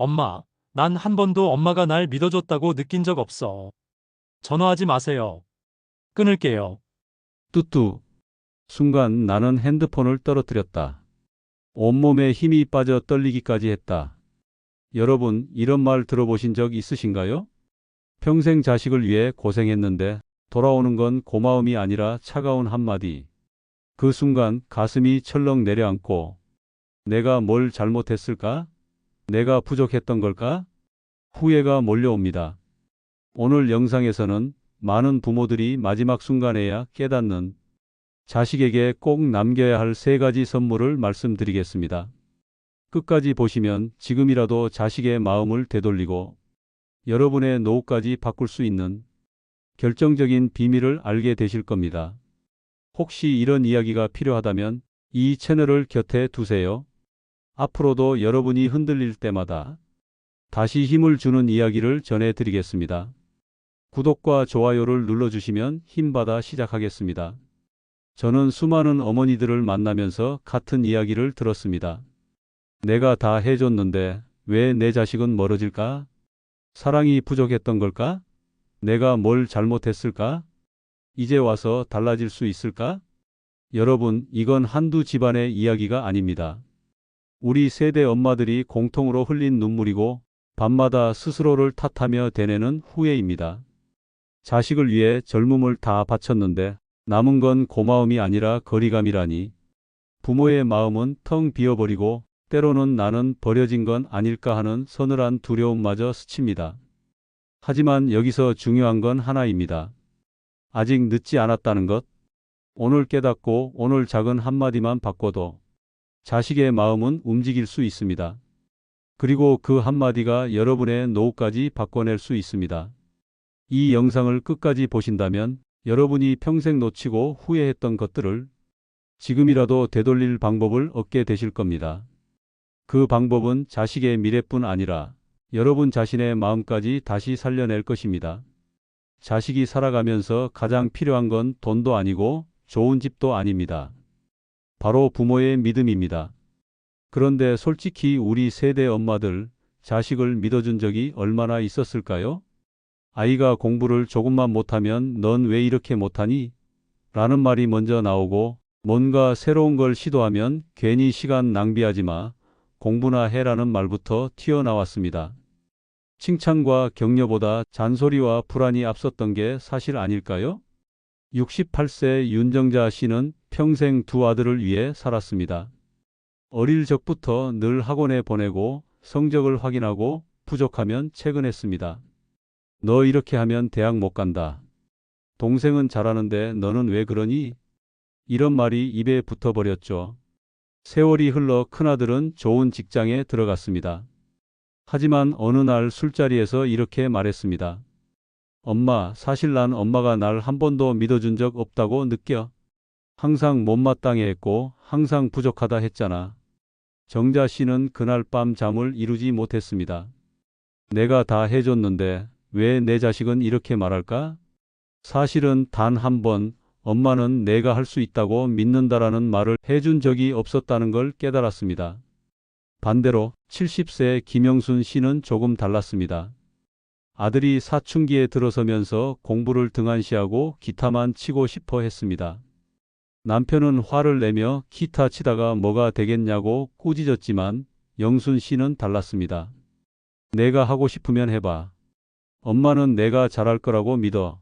엄마, 난 한 번도 엄마가 날 믿어줬다고 느낀 적 없어. 전화하지 마세요. 끊을게요. 뚜뚜. 순간 나는 핸드폰을 떨어뜨렸다. 온몸에 힘이 빠져 떨리기까지 했다. 여러분, 이런 말 들어보신 적 있으신가요? 평생 자식을 위해 고생했는데 돌아오는 건 고마움이 아니라 차가운 한마디. 그 순간 가슴이 철렁 내려앉고 내가 뭘 잘못했을까? 내가 부족했던 걸까? 후회가 몰려옵니다. 오늘 영상에서는 많은 부모들이 마지막 순간에야 깨닫는 자식에게 꼭 남겨야 할 세 가지 선물을 말씀드리겠습니다. 끝까지 보시면 지금이라도 자식의 마음을 되돌리고 여러분의 노후까지 바꿀 수 있는 결정적인 비밀을 알게 되실 겁니다. 혹시 이런 이야기가 필요하다면 이 채널을 곁에 두세요. 앞으로도 여러분이 흔들릴 때마다 다시 힘을 주는 이야기를 전해드리겠습니다. 구독과 좋아요를 눌러주시면 힘받아 시작하겠습니다. 저는 수많은 어머니들을 만나면서 같은 이야기를 들었습니다. 내가 다 해줬는데 왜 내 자식은 멀어질까? 사랑이 부족했던 걸까? 내가 뭘 잘못했을까? 이제 와서 달라질 수 있을까? 여러분, 이건 한두 집안의 이야기가 아닙니다. 우리 세대 엄마들이 공통으로 흘린 눈물이고 밤마다 스스로를 탓하며 되내는 후회입니다. 자식을 위해 젊음을 다 바쳤는데 남은 건 고마움이 아니라 거리감이라니. 부모의 마음은 텅 비어버리고 때로는 나는 버려진 건 아닐까 하는 서늘한 두려움마저 스칩니다. 하지만 여기서 중요한 건 하나입니다. 아직 늦지 않았다는 것. 오늘 깨닫고 오늘 작은 한마디만 바꿔도 자식의 마음은 움직일 수 있습니다. 그리고 그 한마디가 여러분의 노후까지 바꿔낼 수 있습니다. 이 영상을 끝까지 보신다면 여러분이 평생 놓치고 후회했던 것들을 지금이라도 되돌릴 방법을 얻게 되실 겁니다. 그 방법은 자식의 미래뿐 아니라 여러분 자신의 마음까지 다시 살려낼 것입니다. 자식이 살아가면서 가장 필요한 건 돈도 아니고 좋은 집도 아닙니다. 바로 부모의 믿음입니다. 그런데 솔직히 우리 세대 엄마들 자식을 믿어준 적이 얼마나 있었을까요? 아이가 공부를 조금만 못하면 넌 왜 이렇게 못하니? 라는 말이 먼저 나오고 뭔가 새로운 걸 시도하면 괜히 시간 낭비하지 마. 공부나 해라는 말부터 튀어나왔습니다. 칭찬과 격려보다 잔소리와 불안이 앞섰던 게 사실 아닐까요? 68세 윤정자 씨는 평생 두 아들을 위해 살았습니다. 어릴 적부터 늘 학원에 보내고 성적을 확인하고 부족하면 퇴근했습니다. 너 이렇게 하면 대학 못 간다. 동생은 잘하는데 너는 왜 그러니? 이런 말이 입에 붙어버렸죠. 세월이 흘러 큰아들은 좋은 직장에 들어갔습니다. 하지만 어느 날 술자리에서 이렇게 말했습니다. 엄마, 사실 난 엄마가 날 한 번도 믿어준 적 없다고 느껴. 항상 못마땅해 했고 항상 부족하다 했잖아. 정자 씨는 그날 밤 잠을 이루지 못했습니다. 내가 다 해줬는데 왜 내 자식은 이렇게 말할까? 사실은 단 한 번 엄마는 내가 할 수 있다고 믿는다라는 말을 해준 적이 없었다는 걸 깨달았습니다. 반대로 70세 김영순 씨는 조금 달랐습니다. 아들이 사춘기에 들어서면서 공부를 등한시하고 기타만 치고 싶어 했습니다. 남편은 화를 내며 기타 치다가 뭐가 되겠냐고 꾸짖었지만 영순 씨는 달랐습니다. 내가 하고 싶으면 해봐. 엄마는 내가 잘할 거라고 믿어.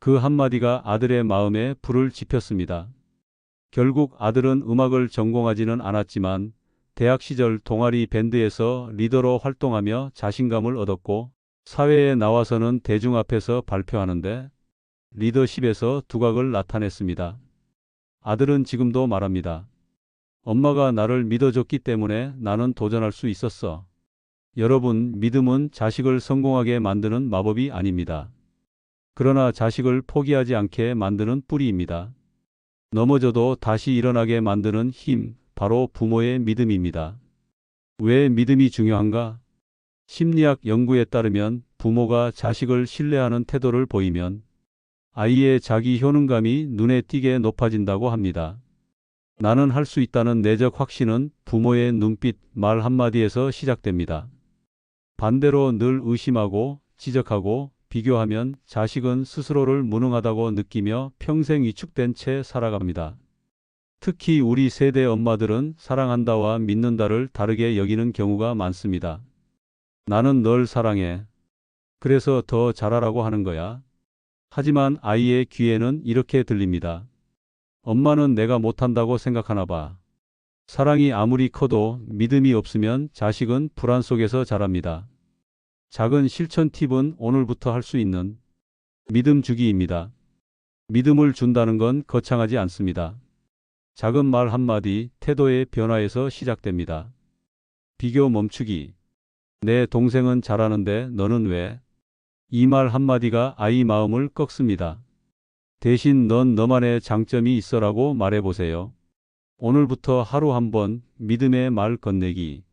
그 한마디가 아들의 마음에 불을 지폈습니다. 결국 아들은 음악을 전공하지는 않았지만 대학 시절 동아리 밴드에서 리더로 활동하며 자신감을 얻었고 사회에 나와서는 대중 앞에서 발표하는데 리더십에서 두각을 나타냈습니다. 아들은 지금도 말합니다. 엄마가 나를 믿어줬기 때문에 나는 도전할 수 있었어. 여러분, 믿음은 자식을 성공하게 만드는 마법이 아닙니다. 그러나 자식을 포기하지 않게 만드는 뿌리입니다. 넘어져도 다시 일어나게 만드는 힘, 바로 부모의 믿음입니다. 왜 믿음이 중요한가? 심리학 연구에 따르면 부모가 자식을 신뢰하는 태도를 보이면 아이의 자기 효능감이 눈에 띄게 높아진다고 합니다. 나는 할 수 있다는 내적 확신은 부모의 눈빛, 말 한마디에서 시작됩니다. 반대로 늘 의심하고 지적하고 비교하면 자식은 스스로를 무능하다고 느끼며 평생 위축된 채 살아갑니다. 특히 우리 세대 엄마들은 사랑한다와 믿는다를 다르게 여기는 경우가 많습니다. 나는 널 사랑해. 그래서 더 잘하라고 하는 거야. 하지만 아이의 귀에는 이렇게 들립니다. 엄마는 내가 못한다고 생각하나 봐. 사랑이 아무리 커도 믿음이 없으면 자식은 불안 속에서 자랍니다. 작은 실천 팁은 오늘부터 할 수 있는 믿음 주기입니다. 믿음을 준다는 건 거창하지 않습니다. 작은 말 한마디, 태도의 변화에서 시작됩니다. 비교 멈추기. 내 동생은 잘하는데 너는 왜? 이 말 한마디가 아이 마음을 꺾습니다. 대신 넌 너만의 장점이 있어라고 말해보세요. 오늘부터 하루 한 번 믿음의 말 건네기.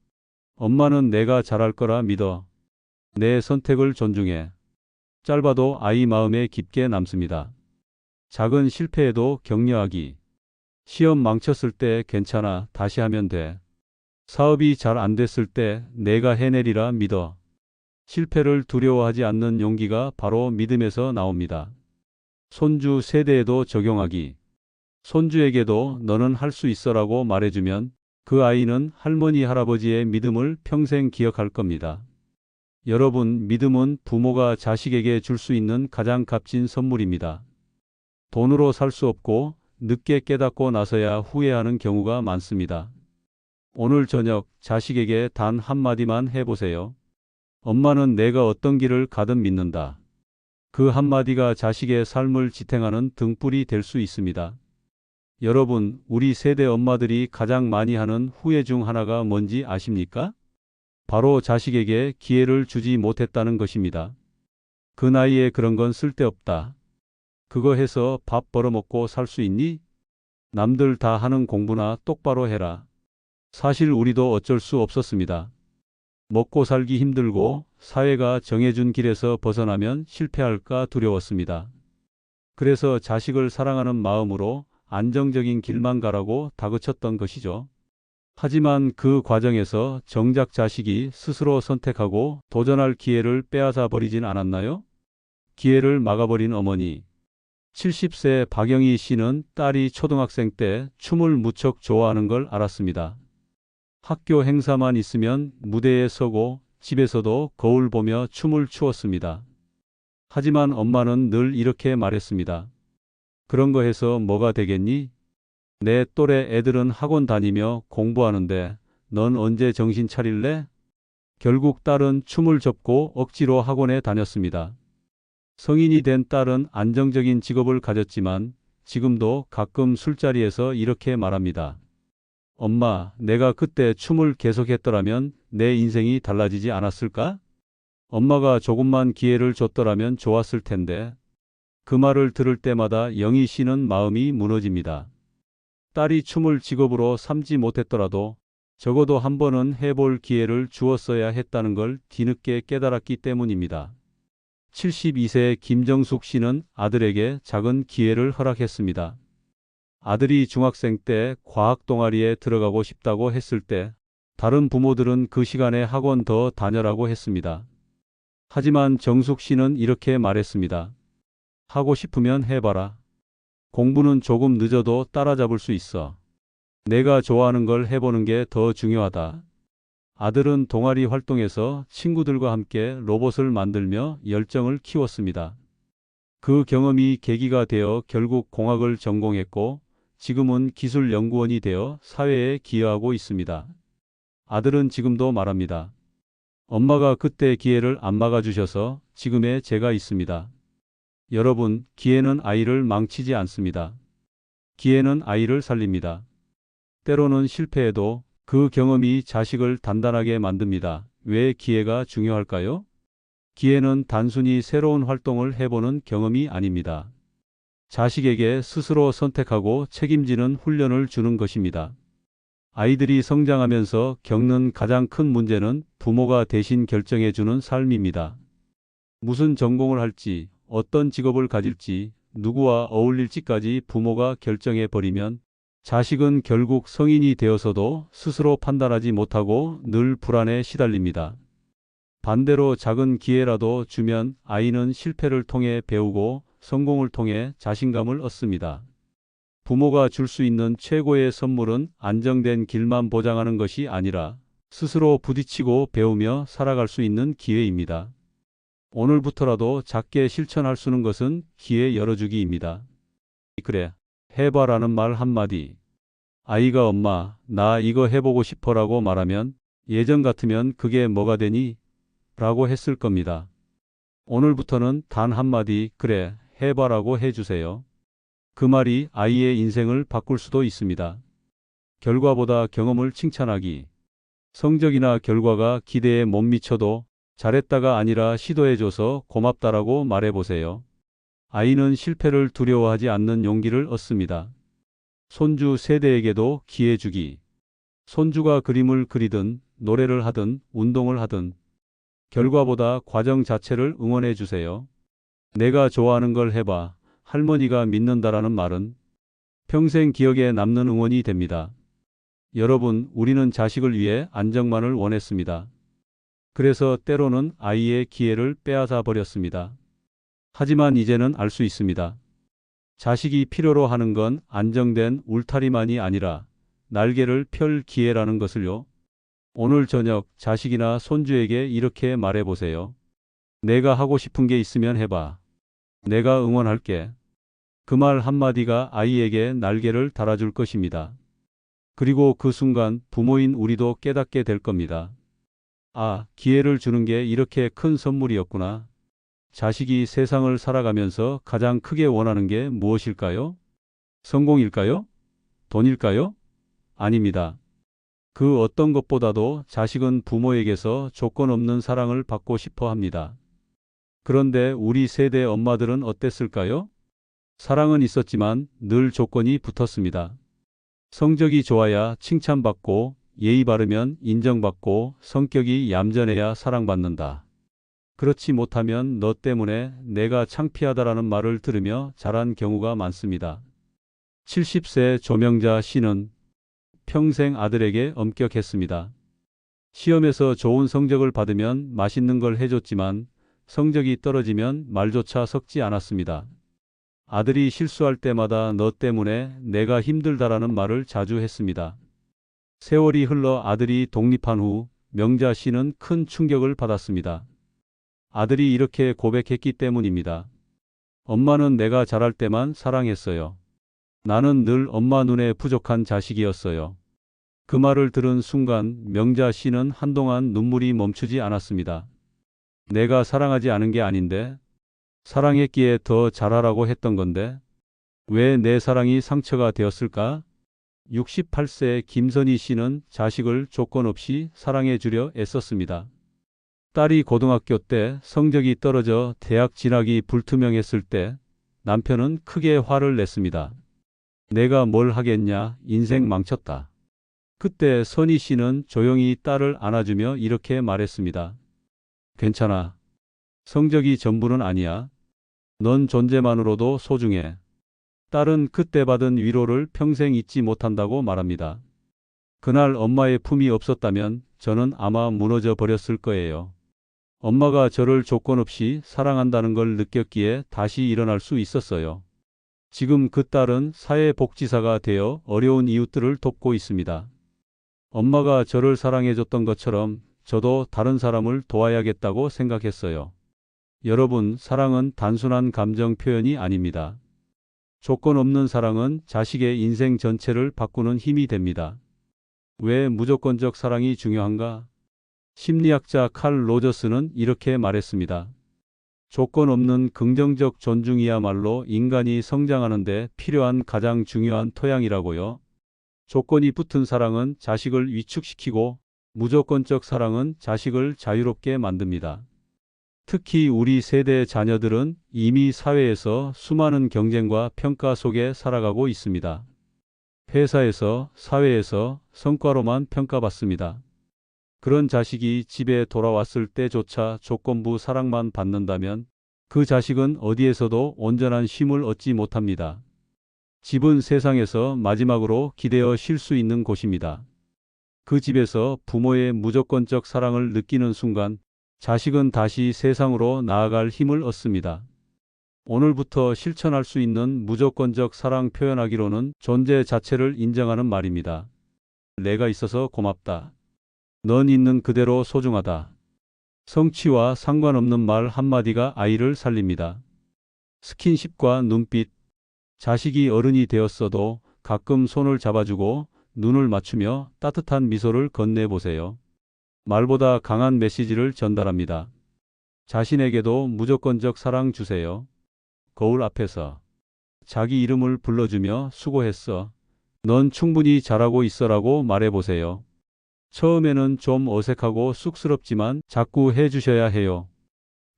엄마는 내가 잘할 거라 믿어. 내 선택을 존중해. 짧아도 아이 마음에 깊게 남습니다. 작은 실패에도 격려하기. 시험 망쳤을 때 괜찮아. 다시 하면 돼. 사업이 잘 안 됐을 때 내가 해내리라 믿어. 실패를 두려워하지 않는 용기가 바로 믿음에서 나옵니다. 손주 세대에도 적용하기. 손주에게도 너는 할 수 있어라고 말해주면 그 아이는 할머니, 할아버지의 믿음을 평생 기억할 겁니다. 여러분, 믿음은 부모가 자식에게 줄 수 있는 가장 값진 선물입니다. 돈으로 살 수 없고 늦게 깨닫고 나서야 후회하는 경우가 많습니다. 오늘 저녁 자식에게 단 한마디만 해보세요. 엄마는 내가 어떤 길을 가든 믿는다. 그 한마디가 자식의 삶을 지탱하는 등불이 될 수 있습니다. 여러분, 우리 세대 엄마들이 가장 많이 하는 후회 중 하나가 뭔지 아십니까? 바로 자식에게 기회를 주지 못했다는 것입니다. 그 나이에 그런 건 쓸데없다. 그거 해서 밥 벌어먹고 살 수 있니? 남들 다 하는 공부나 똑바로 해라. 사실 우리도 어쩔 수 없었습니다. 먹고 살기 힘들고 사회가 정해준 길에서 벗어나면 실패할까 두려웠습니다. 그래서 자식을 사랑하는 마음으로 안정적인 길만 가라고 다그쳤던 것이죠. 하지만 그 과정에서 정작 자식이 스스로 선택하고 도전할 기회를 빼앗아 버리진 않았나요? 기회를 막아버린 어머니. 70세 박영희 씨는 딸이 초등학생 때 춤을 무척 좋아하는 걸 알았습니다. 학교 행사만 있으면 무대에 서고 집에서도 거울 보며 춤을 추었습니다. 하지만 엄마는 늘 이렇게 말했습니다. 그런 거 해서 뭐가 되겠니? 내 또래 애들은 학원 다니며 공부하는데 넌 언제 정신 차릴래? 결국 딸은 춤을 접고 억지로 학원에 다녔습니다. 성인이 된 딸은 안정적인 직업을 가졌지만 지금도 가끔 술자리에서 이렇게 말합니다. 엄마, 내가 그때 춤을 계속했더라면 내 인생이 달라지지 않았을까? 엄마가 조금만 기회를 줬더라면 좋았을 텐데. 그 말을 들을 때마다 영희 씨는 마음이 무너집니다. 딸이 춤을 직업으로 삼지 못했더라도 적어도 한 번은 해볼 기회를 주었어야 했다는 걸 뒤늦게 깨달았기 때문입니다. 72세 김정숙 씨는 아들에게 작은 기회를 허락했습니다. 아들이 중학생 때 과학 동아리에 들어가고 싶다고 했을 때 다른 부모들은 그 시간에 학원 더 다녀라고 했습니다. 하지만 정숙 씨는 이렇게 말했습니다. 하고 싶으면 해봐라. 공부는 조금 늦어도 따라잡을 수 있어. 내가 좋아하는 걸 해보는 게 더 중요하다. 아들은 동아리 활동에서 친구들과 함께 로봇을 만들며 열정을 키웠습니다. 그 경험이 계기가 되어 결국 공학을 전공했고 지금은 기술연구원이 되어 사회에 기여하고 있습니다. 아들은 지금도 말합니다. 엄마가 그때 기회를 안 막아주셔서 지금의 제가 있습니다. 여러분, 기회는 아이를 망치지 않습니다. 기회는 아이를 살립니다. 때로는 실패해도 그 경험이 자식을 단단하게 만듭니다. 왜 기회가 중요할까요? 기회는 단순히 새로운 활동을 해보는 경험이 아닙니다. 자식에게 스스로 선택하고 책임지는 훈련을 주는 것입니다. 아이들이 성장하면서 겪는 가장 큰 문제는 부모가 대신 결정해주는 삶입니다. 무슨 전공을 할지, 어떤 직업을 가질지, 누구와 어울릴지까지 부모가 결정해 버리면 자식은 결국 성인이 되어서도 스스로 판단하지 못하고 늘 불안에 시달립니다. 반대로 작은 기회라도 주면 아이는 실패를 통해 배우고 성공을 통해 자신감을 얻습니다. 부모가 줄 수 있는 최고의 선물은 안정된 길만 보장하는 것이 아니라 스스로 부딪히고 배우며 살아갈 수 있는 기회입니다. 오늘부터라도 작게 실천할 수 있는 것은 기회 열어주기입니다. 그래, 해봐라는 말 한마디. 아이가 엄마, 나 이거 해보고 싶어 라고 말하면 예전 같으면 그게 뭐가 되니? 라고 했을 겁니다. 오늘부터는 단 한마디, 그래, 해봐라고 해주세요. 그 말이 아이의 인생을 바꿀 수도 있습니다. 결과보다 경험을 칭찬하기. 성적이나 결과가 기대에 못 미쳐도 잘했다가 아니라 시도해줘서 고맙다라고 말해보세요. 아이는 실패를 두려워하지 않는 용기를 얻습니다. 손주 세대에게도 기회 주기. 손주가 그림을 그리든 노래를 하든 운동을 하든 결과보다 과정 자체를 응원해 주세요. 내가 좋아하는 걸 해봐. 할머니가 믿는다라는 말은 평생 기억에 남는 응원이 됩니다. 여러분, 우리는 자식을 위해 안정만을 원했습니다. 그래서 때로는 아이의 기회를 빼앗아 버렸습니다. 하지만 이제는 알 수 있습니다. 자식이 필요로 하는 건 안정된 울타리만이 아니라 날개를 펼 기회라는 것을요. 오늘 저녁 자식이나 손주에게 이렇게 말해 보세요. 내가 하고 싶은 게 있으면 해봐. 내가 응원할게. 그 말 한마디가 아이에게 날개를 달아줄 것입니다. 그리고 그 순간 부모인 우리도 깨닫게 될 겁니다. 아, 기회를 주는 게 이렇게 큰 선물이었구나. 자식이 세상을 살아가면서 가장 크게 원하는 게 무엇일까요? 성공일까요? 돈일까요? 아닙니다. 그 어떤 것보다도 자식은 부모에게서 조건 없는 사랑을 받고 싶어 합니다. 그런데 우리 세대 엄마들은 어땠을까요? 사랑은 있었지만 늘 조건이 붙었습니다. 성적이 좋아야 칭찬받고 예의 바르면 인정받고 성격이 얌전해야 사랑받는다. 그렇지 못하면 너 때문에 내가 창피하다라는 말을 들으며 자란 경우가 많습니다. 70세 조명자 씨는 평생 아들에게 엄격했습니다. 시험에서 좋은 성적을 받으면 맛있는 걸 해줬지만 성적이 떨어지면 말조차 섞지 않았습니다. 아들이 실수할 때마다 너 때문에 내가 힘들다라는 말을 자주 했습니다. 세월이 흘러 아들이 독립한 후 명자 씨는 큰 충격을 받았습니다. 아들이 이렇게 고백했기 때문입니다. 엄마는 내가 잘할 때만 사랑했어요. 나는 늘 엄마 눈에 부족한 자식이었어요. 그 말을 들은 순간 명자 씨는 한동안 눈물이 멈추지 않았습니다. 내가 사랑하지 않은 게 아닌데, 사랑했기에 더 잘하라고 했던 건데, 왜 내 사랑이 상처가 되었을까? 68세 김선희 씨는 자식을 조건 없이 사랑해 주려 애썼습니다. 딸이 고등학교 때 성적이 떨어져 대학 진학이 불투명했을 때 남편은 크게 화를 냈습니다. 내가 뭘 하겠냐, 인생 망쳤다. 그때 선희 씨는 조용히 딸을 안아주며 이렇게 말했습니다. 괜찮아. 성적이 전부는 아니야. 넌 존재만으로도 소중해. 딸은 그때 받은 위로를 평생 잊지 못한다고 말합니다. 그날 엄마의 품이 없었다면 저는 아마 무너져 버렸을 거예요. 엄마가 저를 조건 없이 사랑한다는 걸 느꼈기에 다시 일어날 수 있었어요. 지금 그 딸은 사회복지사가 되어 어려운 이웃들을 돕고 있습니다. 엄마가 저를 사랑해줬던 것처럼 저도 다른 사람을 도와야겠다고 생각했어요. 여러분, 사랑은 단순한 감정 표현이 아닙니다. 조건 없는 사랑은 자식의 인생 전체를 바꾸는 힘이 됩니다. 왜 무조건적 사랑이 중요한가? 심리학자 칼 로저스는 이렇게 말했습니다. 조건 없는 긍정적 존중이야말로 인간이 성장하는데 필요한 가장 중요한 토양이라고요. 조건이 붙은 사랑은 자식을 위축시키고 무조건적 사랑은 자식을 자유롭게 만듭니다. 특히 우리 세대 자녀들은 이미 사회에서 수많은 경쟁과 평가 속에 살아가고 있습니다. 회사에서, 사회에서 성과로만 평가받습니다. 그런 자식이 집에 돌아왔을 때조차 조건부 사랑만 받는다면 그 자식은 어디에서도 온전한 쉼을 얻지 못합니다. 집은 세상에서 마지막으로 기대어 쉴 수 있는 곳입니다. 그 집에서 부모의 무조건적 사랑을 느끼는 순간 자식은 다시 세상으로 나아갈 힘을 얻습니다. 오늘부터 실천할 수 있는 무조건적 사랑 표현하기로는 존재 자체를 인정하는 말입니다. 내가 있어서 고맙다. 넌 있는 그대로 소중하다. 성취와 상관없는 말 한마디가 아이를 살립니다. 스킨십과 눈빛. 자식이 어른이 되었어도 가끔 손을 잡아주고 눈을 맞추며 따뜻한 미소를 건네보세요. 말보다 강한 메시지를 전달합니다. 자신에게도 무조건적 사랑 주세요. 거울 앞에서 자기 이름을 불러주며 수고했어. 넌 충분히 잘하고 있어라고 말해보세요. 처음에는 좀 어색하고 쑥스럽지만 자꾸 해주셔야 해요.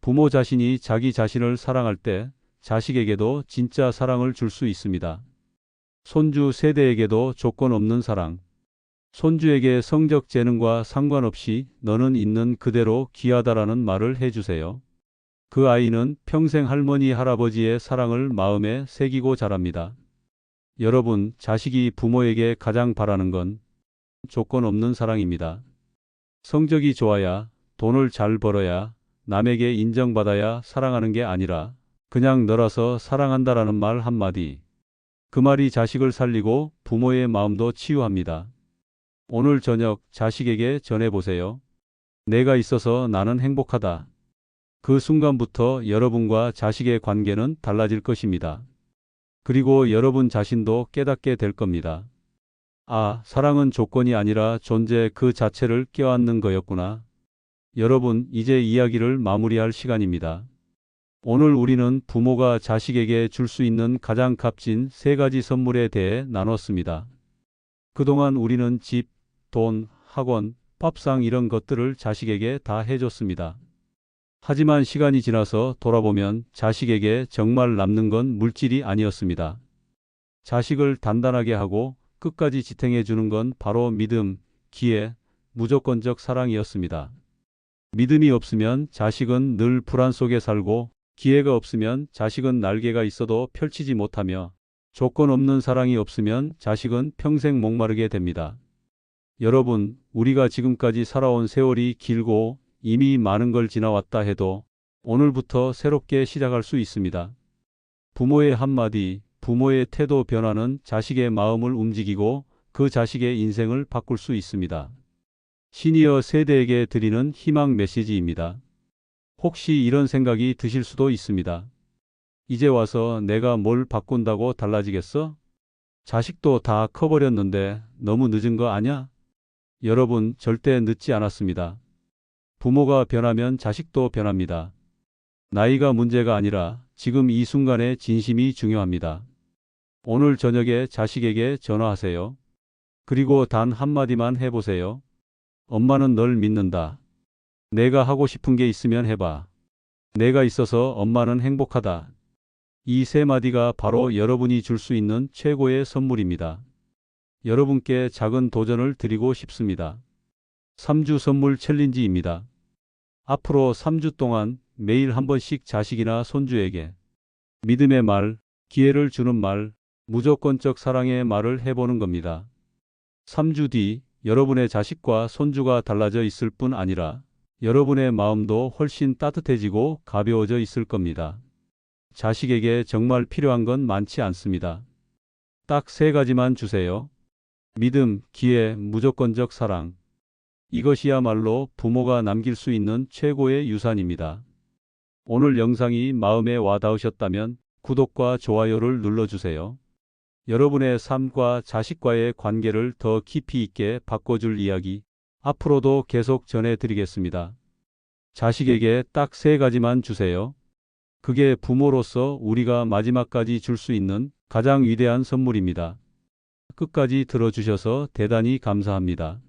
부모 자신이 자기 자신을 사랑할 때 자식에게도 진짜 사랑을 줄 수 있습니다. 손주 세대에게도 조건 없는 사랑. 손주에게 성적 재능과 상관없이 너는 있는 그대로 귀하다라는 말을 해주세요. 그 아이는 평생 할머니, 할아버지의 사랑을 마음에 새기고 자랍니다. 여러분, 자식이 부모에게 가장 바라는 건 조건 없는 사랑입니다. 성적이 좋아야, 돈을 잘 벌어야, 남에게 인정받아야 사랑하는 게 아니라 그냥 너라서 사랑한다라는 말 한마디. 그 말이 자식을 살리고 부모의 마음도 치유합니다. 오늘 저녁 자식에게 전해보세요. 내가 있어서 나는 행복하다. 그 순간부터 여러분과 자식의 관계는 달라질 것입니다. 그리고 여러분 자신도 깨닫게 될 겁니다. 아, 사랑은 조건이 아니라 존재 그 자체를 껴안는 거였구나. 여러분, 이제 이야기를 마무리할 시간입니다. 오늘 우리는 부모가 자식에게 줄 수 있는 가장 값진 세 가지 선물에 대해 나눴습니다. 그동안 우리는 집, 돈, 학원, 밥상 이런 것들을 자식에게 다 해줬습니다. 하지만 시간이 지나서 돌아보면 자식에게 정말 남는 건 물질이 아니었습니다. 자식을 단단하게 하고 끝까지 지탱해 주는 건 바로 믿음, 기회, 무조건적 사랑이었습니다. 믿음이 없으면 자식은 늘 불안 속에 살고 기회가 없으면 자식은 날개가 있어도 펼치지 못하며 조건 없는 사랑이 없으면 자식은 평생 목마르게 됩니다. 여러분, 우리가 지금까지 살아온 세월이 길고 이미 많은 걸 지나왔다 해도 오늘부터 새롭게 시작할 수 있습니다. 부모의 한마디, 부모의 태도 변화는 자식의 마음을 움직이고 그 자식의 인생을 바꿀 수 있습니다. 시니어 세대에게 드리는 희망 메시지입니다. 혹시 이런 생각이 드실 수도 있습니다. 이제 와서 내가 뭘 바꾼다고 달라지겠어? 자식도 다 커버렸는데 너무 늦은 거 아냐? 여러분 절대 늦지 않았습니다. 부모가 변하면 자식도 변합니다. 나이가 문제가 아니라 지금 이 순간의 진심이 중요합니다. 오늘 저녁에 자식에게 전화하세요. 그리고 단 한마디만 해보세요. 엄마는 널 믿는다. 내가 하고 싶은 게 있으면 해봐. 내가 있어서 엄마는 행복하다. 이 세 마디가 바로 여러분이 줄 수 있는 최고의 선물입니다. 여러분께 작은 도전을 드리고 싶습니다. 3주 선물 챌린지입니다. 앞으로 3주 동안 매일 한 번씩 자식이나 손주에게 믿음의 말, 기회를 주는 말, 무조건적 사랑의 말을 해보는 겁니다. 3주 뒤 여러분의 자식과 손주가 달라져 있을 뿐 아니라 여러분의 마음도 훨씬 따뜻해지고 가벼워져 있을 겁니다. 자식에게 정말 필요한 건 많지 않습니다. 딱 세 가지만 주세요. 믿음, 기회, 무조건적 사랑. 이것이야말로 부모가 남길 수 있는 최고의 유산입니다. 오늘 영상이 마음에 와 닿으셨다면 구독과 좋아요를 눌러주세요. 여러분의 삶과 자식과의 관계를 더 깊이 있게 바꿔줄 이야기 앞으로도 계속 전해드리겠습니다. 자식에게 딱 세 가지만 주세요. 그게 부모로서 우리가 마지막까지 줄 수 있는 가장 위대한 선물입니다. 끝까지 들어주셔서 대단히 감사합니다.